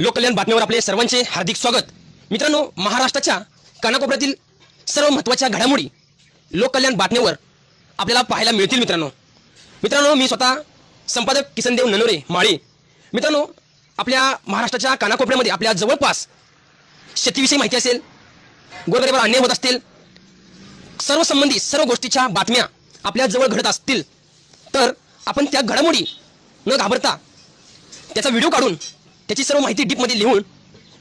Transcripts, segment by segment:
लोककल्याण बातमीवर आपले सर्वांचे हार्दिक स्वागत. मित्रांनो महाराष्ट्राच्या कानाकोपऱ्यातील सर्व महत्त्वाच्या घडामोडी लोककल्याण बातमीवर आपल्याला पाहायला मिळतील मित्रांनो. मित्रांनो मी स्वतः संपादक किसनदेव ननोरे माळे. मित्रांनो आपल्या महाराष्ट्राच्या कानाकोपऱ्यामध्ये आपल्या जवळपास शेतीविषयी माहिती असेल गोरगरिबावर अन्याय होत असतील सर्व संबंधी सर्व गोष्टीच्या बातम्या आपल्या जवळ घडत असतील तर आपण त्या घडामोडी न घाबरता त्याचा व्हिडिओ काढून त्याची सर्व माहिती डीपमध्ये लिहून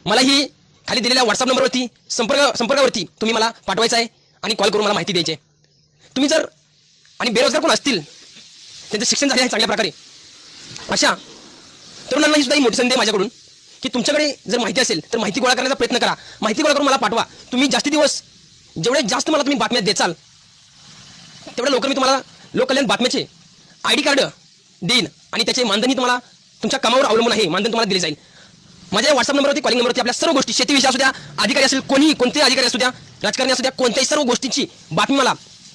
मला ही खाली दिलेल्या व्हॉट्सअप नंबरवरती संपर्क संपर्कावरती तुम्ही मला पाठवायचं आहे आणि कॉल करून मला माहिती द्यायची आहे. तुम्ही जर आणि बेरोजगार कोण असतील त्यांचं शिक्षण झाले आहे चांगल्या प्रकारे. अशा तरुणांना ही सुद्धा ही मोठी संधी आहे माझ्याकडून की तुमच्याकडे जर माहिती असेल तर माहिती गोळा करण्याचा प्रयत्न करा. माहिती गोळा करून मला पाठवा. तुम्ही जास्ती दिवस जेवढे जास्त मला तुम्ही बातम्या देचाल तेवढ्या लवकर मी तुम्हाला लोककल्याण बातम्याचे आय डी कार्ड देईन आणि त्याचे मानधनी तुम्हाला तुमच्या कामावर अवलंबून आहे मानधन तुम्हाला दिले जाईल. माझ्या व्हॉट्सअप नंबरवरती कॉलिंग नंबरवरती आपल्या सर्व गोष्टी शेतीविषयी असू द्या अधिकारी असेल कोणीही कोणतेही अधिकारी असू द्या राजकारणी असू द्या कोणत्याही सर्व गोष्टींची बातमी मला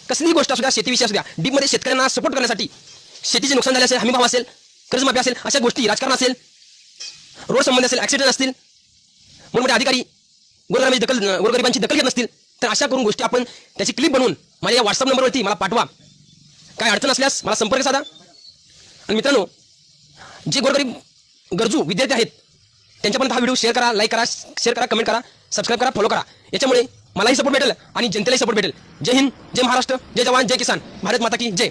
कसलीही गोष्ट असू द्या शेतीविषयी असू द्या डीपमध्ये शेतकऱ्यांना सपोर्ट करण्यासाठी शेतीचे नुकसान झाले असेल हमीभाव असेल कर्जमाफी असेल अशा गोष्टी राजकारण असेल रोड संबंध असेल ॲक्सिडेंट असतील मोठमोठे अधिकारी गोरगरिबांची दखल गोरगरिबांची दखल घेत नसतील तर अशा करून गोष्टी आपण त्याची क्लिप बनवून माझ्या या व्हॉट्सअप नंबरवरती मला पाठवा. काय अडचण असल्यास मला संपर्क साधा. आणि मित्रांनो जे गोरगरीब गरजू विद्यार्थी आहेत त्यांच्यापर्यंत हा व्हिडिओ शेअर करा लाईक करा शेअर करा कमेंट करा सबस्क्राईब करा फॉलो करा. याच्यामुळे मलाही सपोर्ट भेटेल आणि जनतेलाही सपोर्ट भेटेल. जय हिंद जय महाराष्ट्र जय जवान जय किसान. भारत माता की जय.